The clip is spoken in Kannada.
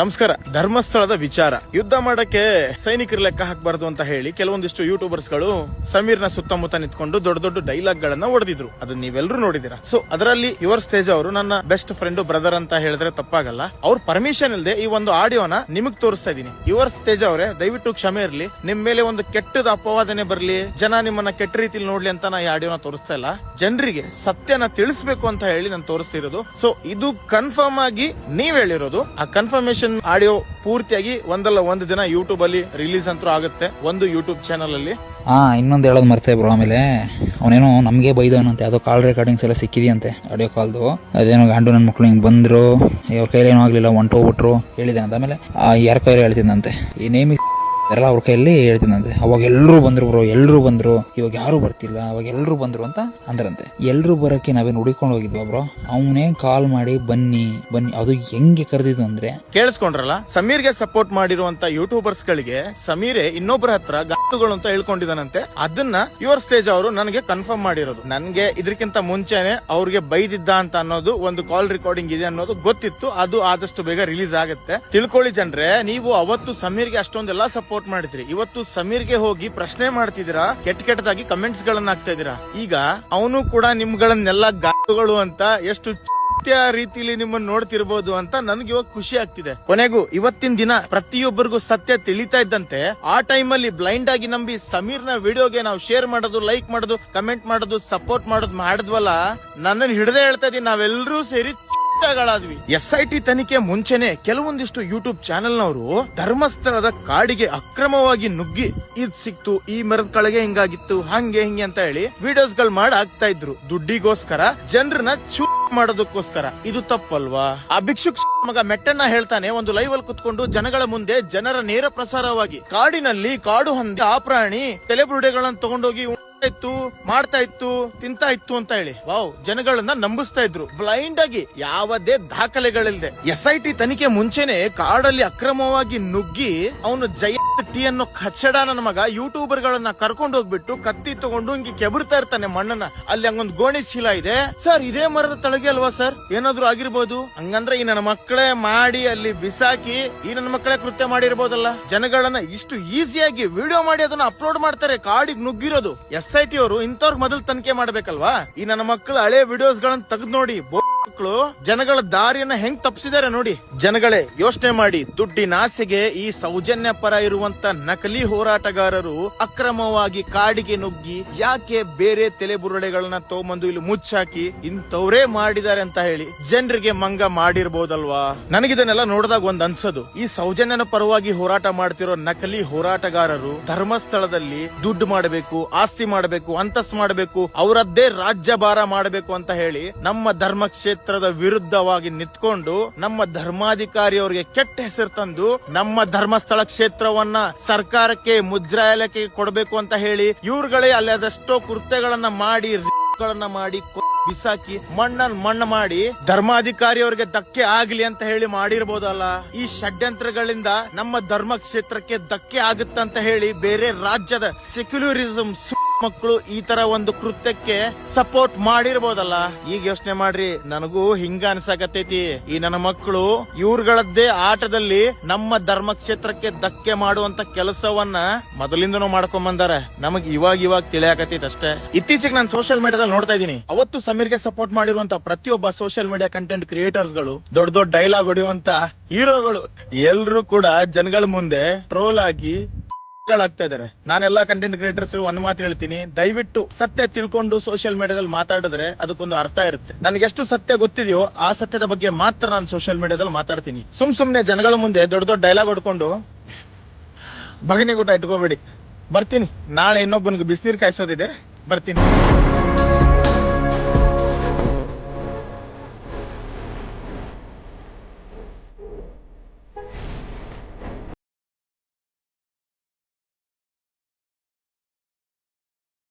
ನಮಸ್ಕಾರ. ಧರ್ಮಸ್ಥಳದ ವಿಚಾರ. ಯುದ್ಧ ಮಾಡಕ್ಕೆ ಸೈನಿಕರು ಲೆಕ್ಕ ಹಾಕಬಾರದು ಅಂತ ಹೇಳಿ ಕೆಲವೊಂದಿಷ್ಟು ಯೂಟ್ಯೂಬರ್ಸ್ಗಳು ಸಮೀರ್ನ ಸುತ್ತಮುತ್ತ ನಿಂತ್ಕೊಂಡು ದೊಡ್ಡ ದೊಡ್ಡ ಡೈಲಾಗ್ ಗಳನ್ನ ಹೊಡೆದಿದ್ರು ಅದನ್ನ ನೀವೆಲ್ಲರೂ ನೋಡಿದಿರ ಸೊ ಅದರಲ್ಲಿ ಯುವರ್ ಸ್ಟೇಜ್ ಅವರು ನನ್ನ ಬೆಸ್ಟ್ ಫ್ರೆಂಡ್ ಬ್ರದರ್ ಅಂತ ಹೇಳಿದ್ರೆ ತಪ್ಪಾಗಲ್ಲ. ಅವ್ರ ಪರ್ಮಿಷನ್ ಇಲ್ಲದೆ ಈ ಒಂದು ಆಡಿಯೋನ ನಿಮಗ್ ತೋರಿಸ್ತಾ ಇದೀನಿ ಯುವರ್ ಸ್ಟೇಜ್ ಅವರೇ, ದಯವಿಟ್ಟು ಕ್ಷಮೆ ಇರಲಿ. ನಿಮ್ ಮೇಲೆ ಒಂದು ಕೆಟ್ಟದ ಅಪವಾದನೆ ಬರಲಿ. ಜನ ನಿಮ್ಮನ್ನ ಕೆಟ್ಟ ರೀತಿಲಿ ನೋಡ್ಲಿ ಅಂತ ನಾ ಈ ಆಡಿಯೋನ ತೋರಿಸ್ತಾ ಇಲ್ಲ. ಜನರಿಗೆ ಸತ್ಯನ ತಿಳಿಸ್ಬೇಕು ಅಂತ ಹೇಳಿ ನಾನು ತೋರಿಸ್ತಿರೋದು. ಸೊ ಇದು ಕನ್ಫರ್ಮ್ ಆಗಿ ನೀವ್ ಹೇಳಿರೋದು. ಆ ಕನ್ಫರ್ಮೇಶನ್ ಆಡಿಯೋ ಪೂರ್ತಿಯಾಗಿ ಒಂದಲ್ಲ ಒಂದು ದಿನ ಯೂಟ್ಯೂಬ್ ಅಲ್ಲಿ ರಿಲೀಸ್ ಅಂತೂ ಆಗುತ್ತೆ. ಒಂದು ಯೂಟ್ಯೂಬ್ ಚಾನಲ್ ಅಲ್ಲಿ. ಹಾ ಇನ್ನೊಂದು ಹೇಳೋದು ಮರ್ತೇ ಬ್ರೋ, ಆಮೇಲೆ ಅವನೇನೋ ನಮಗೆ ಬೈದವನಂತೆ. ಅದು ಕಾಲ್ ರೆಕಾರ್ಡಿಂಗ್ಸ್ ಎಲ್ಲ ಸಿಕ್ಕಿದೆಯಂತೆ ಆಡಿಯೋ ಕಾಲ್ದು ಅದೇನೋ ಗಂಡು ನನ್ನ ಮಕ್ಳು ಹಿಂಗೆ ಬಂದರು ಅವ್ರ ಏನೂ ಆಗಲಿಲ್ಲ, ಹೊಂಟೋಗ್ಬಿಟ್ರು ಹೇಳಿದ್ದಾನೆ ಆಮೇಲೆ ಯಾರ ಕೈಲಿ ಹೇಳ್ತಿದ್ದಂತೆ ಈ ನೇಮಿ ಎಲ್ಲ ಅವ್ರ ಕೈಯಲ್ಲಿ ಹೇಳ್ತೀನಂತೆ ಅವಾಗ ಎಲ್ಲರೂ ಬಂದ್ರು ಬ್ರೋ ಎಲ್ಲರೂ ಬಂದ್ರು. ಇವಾಗ ಯಾರು ಬರ್ತಿಲ್ಲ, ಅವಾಗ ಎಲ್ಲರೂ ಬಂದ್ರು ಅಂತ ಅಂದ್ರಂತೆ. ಎಲ್ಲರೂ ಬರೋಕ್ಕೆ ನಾವೇನು ಹುಡುಕೊಂಡು ಹೋಗಿದ್ವಿ ಬ್ರೋ ಅವನೇ ಕಾಲ್ ಮಾಡಿ, ಬನ್ನಿ ಬನ್ನಿ. ಅದು ಹೆಂಗೆ ಕರೆದಿದ್ದು ಅಂದ್ರೆ? ಕೇಳಿಸ್ಕೊಂಡ್ರಲ್ಲ, ಸಮೀರ್ಗೆ ಸಪೋರ್ಟ್ ಮಾಡಿರುವಂತ ಯೂಟ್ಯೂಬರ್ಸ್ ಗಳಿಗೆ ಸಮೀರೆ ಇನ್ನೊಬ್ಬರ ಹತ್ರ ಗಾತುಗಳು ಅಂತ ಹೇಳ್ಕೊಂಡಿದ್ದಾನಂತೆ. ಅದನ್ನ ಯುವರ್ ಸ್ಟೇಜ್ ಅವರು ನನಗೆ ಕನ್ಫರ್ಮ್ ಮಾಡಿರೋದು. ನನ್ಗೆ ಇದಕ್ಕಿಂತ ಮುಂಚೆನೆ ಅವ್ರಿಗೆ ಬೈದಿದ್ದ ಅಂತ ಅನ್ನೋದು ಒಂದು ಕಾಲ್ ರೆಕಾರ್ಡಿಂಗ್ ಇದೆ ಅನ್ನೋದು ಗೊತ್ತಿತ್ತು. ಅದು ಆದಷ್ಟು ಬೇಗ ರಿಲೀಸ್ ಆಗುತ್ತೆ. ತಿಳ್ಕೊಳ್ಳಿ ಜನರೇ, ನೀವು ಅವತ್ತು ಸಮೀರ್ಗೆ ಅಷ್ಟೊಂದೆಲ್ಲ ಸಪೋರ್ಟ್ ಮಾಡಿದ್ರಿ. ಇವತ್ತು ಸಮೀರ್ಗೆ ಹೋಗಿ ಪ್ರಶ್ನೆ ಮಾಡ್ತಿದ್ದೀರಾ? ಕೆಟ್ಟ ಕೆಟ್ಟದಾಗಿ ಕಮೆಂಟ್ಸ್ ಗಳನ್ನ ಹಾಕ್ತಾ ಇದೀರಾ ಈಗ ಅವನು ಕೂಡ ನಿಮ್ಗಳನ್ನೆಲ್ಲ ಗಾಡುಗಳು ಅಂತ ಎಷ್ಟು ರೀತಿಲಿ ನಿಮ್ಮನ್ನ ನೋಡ್ತಿರ್ಬೋದು ಅಂತ ನನ್ಗೆ ಇವಾಗ ಖುಷಿ ಆಗ್ತಿದೆ. ಕೊನೆಗೂ ಇವತ್ತಿನ ದಿನ ಪ್ರತಿಯೊಬ್ಬರಿಗೂ ಸತ್ಯ ತಿಳಿತಾ ಇದ್ದಂತೆ ಆ ಅಲ್ಲಿ ಬ್ಲೈಂಡ್ ಆಗಿ ನಂಬಿ ಸಮೀರ್ನ ವಿಡಿಯೋಗೆ ನಾವು ಶೇರ್ ಮಾಡೋದು ಲೈಕ್ ಮಾಡೋದು ಕಮೆಂಟ್ ಮಾಡೋದು ಸಪೋರ್ಟ್ ಮಾಡೋದು ಮಾಡಿದ್ವಲ್ಲ ನನ್ನನ್ನು ಹಿಡದೆ ಹೇಳ್ತಾ ಇದೀನಿ ನಾವೆಲ್ಲರೂ ಸೇರಿ ಎಸ್ ಐ ಟಿ ತನಿಖೆ ಮುಂಚೆನೆ ಕೆಲವೊಂದಿಷ್ಟು ಯೂಟ್ಯೂಬ್ ಚಾನೆಲ್ ನವರು ಧರ್ಮಸ್ಥಳದ ಕಾಡಿಗೆ ಅಕ್ರಮವಾಗಿ ನುಗ್ಗಿ, ಇದ್ ಸಿಕ್ತು, ಈ ಮರದ ಕಳಗೆ ಹಿಂಗಾಗಿತ್ತು, ಹಂಗೆ ಹಿಂಗೆ ಅಂತ ಹೇಳಿ ವಿಡಿಯೋಸ್ಗಳು ಮಾಡಾಕ್ತಾ ಇದ್ರು. ದುಡ್ಡಿಗೋಸ್ಕರ, ಜನರನ್ನ ಚೂ ಮಾಡೋದಕ್ಕೋಸ್ಕರ. ಇದು ತಪ್ಪಲ್ವಾ? ಆ ಭಿಕ್ಷುಕ್ ಮಗ ಮೆಟ್ಟಣ್ಣ ಹೇಳ್ತಾನೆ, ಒಂದು ಲೈವ್ ಅಲ್ಲಿ ಕುತ್ಕೊಂಡು ಜನಗಳ ಮುಂದೆ ಜನರ ನೇರ ಪ್ರಸಾರವಾಗಿ ಕಾಡಿನಲ್ಲಿ ಕಾಡು ಹಂದಿ, ಆ ಪ್ರಾಣಿ, ತಲೆಬುರುಡೆಗಳನ್ನ ತಗೊಂಡೋಗಿ ಇತ್ತು, ಮಾಡ್ತಾ ಇತ್ತು, ತಿಂತಾ ಇತ್ತು ಅಂತ ಹೇಳಿ. ವಾವ್, ಜನಗಳನ್ನ ನಂಬಿಸ್ತಾ ಇದ್ರು. ಬ್ಲೈಂಡ್ ಆಗಿ ಯಾವದೇ ದಾಖಲೆಗಳಿಲ್ಲದೆ ಎಸ್ ಐ ಟಿ ತನಿಖೆ ಮುಂಚೆನೆ ಕಾಡಲ್ಲಿ ಅಕ್ರಮವಾಗಿ ನುಗ್ಗಿ ಅವನು ಜಯ ಟಿ ಅನ್ನೋ ಕಚ್ಚಡ ನನ್ನ ಮಗ ಯೂಟ್ಯೂಬರ್ ಗಳನ್ನ ಕರ್ಕೊಂಡು ಹೋಗ್ಬಿಟ್ಟು ಕತ್ತಿ ತಗೊಂಡು ಹಿಂಗೆ ಕೆಬರ್ತಾ ಇರ್ತಾನೆ ಮಣ್ಣನ್ನ. ಅಲ್ಲಿ ಹಂಗೊಂದು ಗೋಣಿ ಚೀಲ ಇದೆ. ಸರ್, ಇದೇ ಮರದ ತಳಗೆ ಅಲ್ವಾ ಸರ್? ಏನಾದ್ರು ಆಗಿರ್ಬೋದು? ಹಂಗಂದ್ರೆ ಈ ನನ್ನ ಮಕ್ಕಳೇ ಮಾಡಿ ಅಲ್ಲಿ ಬಿಸಾಕಿ ಈ ನನ್ನ ಮಕ್ಕಳೇ ಕೃತ್ಯ ಮಾಡಿರ್ಬೋದಲ್ಲ? ಜನಗಳನ್ನ ಇಷ್ಟು ಈಸಿಯಾಗಿ ವಿಡಿಯೋ ಮಾಡಿ ಅದನ್ನ ಅಪ್ಲೋಡ್ ಮಾಡ್ತಾರೆ, ಕಾಡಿಗೆ ನುಗ್ಗಿರೋದು. ಎಸ್ ಐ ಟಿ ಅವರು ಇಂಥವ್ರಿಗೆ ಮೊದಲು ತನಿಖೆ ಮಾಡ್ಬೇಕಲ್ವಾ? ಈ ನನ್ನ ಮಕ್ಕಳು ಹಳೆ ವಿಡಿಯೋಸ್ ಗಳನ್ನ ತೆಗೆದು ನೋಡಿ ಮಕ್ಕಳು ಜನಗಳ ದಾರಿಯನ್ನ ಹೆಂಗ್ ತಪ್ಪಿಸಿದಾರೆ ನೋಡಿ. ಜನಗಳೇ, ಯೋಚನೆ ಮಾಡಿ ದುಡ್ಡಿನ ಆಸೆಗೆ ಈ ಸೌಜನ್ಯ ಪರ ಇರುವಂತ ನಕಲಿ ಹೋರಾಟಗಾರರು ಅಕ್ರಮವಾಗಿ ಕಾಡಿಗೆ ನುಗ್ಗಿ ಯಾಕೆ ಬೇರೆ ತಲೆಬುರುಡೆಗಳನ್ನ ತಗೊಂಬಂದು ಇಲ್ಲಿ ಮುಚ್ಚಾಕಿ ಇಂಥವ್ರೇ ಮಾಡಿದ್ದಾರೆ ಅಂತ ಹೇಳಿ ಜನರಿಗೆ ಮಂಗ ಮಾಡಿರ್ಬೋದಲ್ವಾ? ನನಗಿದನ್ನೆಲ್ಲ ನೋಡಿದಾಗ ಒಂದ್ ಅನ್ಸೋದು. ಈ ಸೌಜನ್ಯನ ಪರವಾಗಿ ಹೋರಾಟ ಮಾಡ್ತಿರೋ ನಕಲಿ ಹೋರಾಟಗಾರರು ಧರ್ಮಸ್ಥಳದಲ್ಲಿ ದುಡ್ಡು ಮಾಡಬೇಕು, ಆಸ್ತಿ ಮಾಡಬೇಕು ಅಂತಸ್ ಮಾಡಬೇಕು, ಅವರದ್ದೇ ರಾಜ್ಯ ಭಾರ ಮಾಡಬೇಕು ಅಂತ ಹೇಳಿ ನಮ್ಮ ಧರ್ಮ ಕ್ಷೇತ್ರದ ವಿರುದ್ಧವಾಗಿ ನಿಂತ್ಕೊಂಡು ನಮ್ಮ ಧರ್ಮಾಧಿಕಾರಿ ಅವರಿಗೆ ಕೆಟ್ಟ ಹೆಸರು ತಂದು ನಮ್ಮ ಧರ್ಮಸ್ಥಳ ಕ್ಷೇತ್ರವನ್ನ ಸರ್ಕಾರಕ್ಕೆ ಮುದ್ರಾಲಯಕ್ಕೆ ಕೊಡಬೇಕು ಅಂತ ಹೇಳಿ ಇವ್ರುಗಳೇ ಅಲ್ಲಿ ಅದೆಷ್ಟೋ ಕೃತ್ಯಗಳನ್ನ ಮಾಡಿ ಮಾಡಿ ಬಿಸಾಕಿ, ಮಣ್ಣನ್ ಮಣ್ಣು ಮಾಡಿ ಧರ್ಮಾಧಿಕಾರಿ ಅವರಿಗೆ ಧಕ್ಕೆ ಆಗ್ಲಿ ಅಂತ ಹೇಳಿ ಮಾಡಿರ್ಬೋದಲ್ಲ? ಈ ಷಡ್ಯಂತ್ರಗಳಿಂದ ನಮ್ಮ ಧರ್ಮ ಕ್ಷೇತ್ರಕ್ಕೆ ಧಕ್ಕೆ ಆಗುತ್ತಂತ ಹೇಳಿ ಬೇರೆ ರಾಜ್ಯದ ಸೆಕ್ಯುಲರಿಸಂ ಮಕ್ಕಳು ಈ ತರ ಒಂದು ಕೃತ್ಯಕ್ಕೆ ಸಪೋರ್ಟ್ ಮಾಡಿರ್ಬೋದಲ್ಲ? ಈಗ ಯೋಚನೆ ಮಾಡ್ರಿ, ನನಗೂ ಹಿಂಗ ಅನ್ಸಾಕತ್ತೈತಿ. ಈ ನನ್ನ ಮಕ್ಕಳು ಇವ್ರಗಳದ್ದೇ ಆಟದಲ್ಲಿ ನಮ್ಮ ಧರ್ಮ ಕ್ಷೇತ್ರಕ್ಕೆ ಧಕ್ಕೆ ಮಾಡುವಂತ ಕೆಲಸವನ್ನ ಮೊದಲಿಂದನೂ ಮಾಡ್ಕೊಂಡ್ ಬಂದಾರ ನಮಗ್ ಇವಾಗ ಇವಾಗ ತಿಳಿಯಾಕತೈತಿ ಅಷ್ಟೇ. ಇತ್ತೀಚೆಗೆ ನಾನು ಸೋಷಿಯಲ್ ಮೀಡಿಯಾದಲ್ಲಿ ನೋಡ್ತಾ ಇದೀನಿ ಅವತ್ತು ಸಮೀರ್ಗೆ ಸಪೋರ್ಟ್ ಮಾಡಿರುವಂತ ಪ್ರತಿಯೊಬ್ಬ ಸೋಷಿಯಲ್ ಮೀಡಿಯಾ ಕಂಟೆಂಟ್ ಕ್ರಿಯೇಟರ್ಸ್ಗಳು, ದೊಡ್ಡ ದೊಡ್ಡ ಡೈಲಾಗ್ ಹೊಡೆಯುವಂತ ಹೀರೋಗಳು ಎಲ್ರು ಕೂಡ ಜನಗಳ ಮುಂದೆ ಟ್ರೋಲ್ ಆಗಿ ಆಗ್ತಾ ಇದಾರೆ. ನಾನೆಲ್ಲಾ ಕಂಟೆಂಟ್ ಕ್ರಿಯೇಟರ್ಸ್ ಒಂದ್ ಮಾತು ಹೇಳ್ತೀನಿ. ದಯವಿಟ್ಟು ಸತ್ಯ ತಿಳ್ಕೊಂಡು ಸೋಷಿಯಲ್ ಮೀಡಿಯಾದಲ್ಲಿ ಮಾತಾಡಿದ್ರೆ ಅದಕ್ಕೊಂದು ಅರ್ಥ ಇರುತ್ತೆ. ನನಗೆ ಎಷ್ಟು ಸತ್ಯ ಗೊತ್ತಿದೆಯೋ ಆ ಸತ್ಯದ ಬಗ್ಗೆ ಮಾತ್ರ ನಾನು ಸೋಷಿಯಲ್ ಮೀಡಿಯಾದಲ್ಲಿ ಮಾತಾಡ್ತೀನಿ. ಸುಮ್ ಸುಮ್ನೆ ಜನಗಳ ಮುಂದೆ ದೊಡ್ಡ ದೊಡ್ಡ ಡೈಲಾಗ್ ಹೊಡ್ಕೊಂಡು ಬಗನಿಗೂಟ ಇಟ್ಕೋಬೇಡಿ. ಬರ್ತೀನಿ. ನಾಳೆ ಇನ್ನೊಬ್ಬನಿಗೆ ಬಿಸಿನೀರು ಕಾಯಿಸೋದಿದೆ. ಬರ್ತೀನಿ.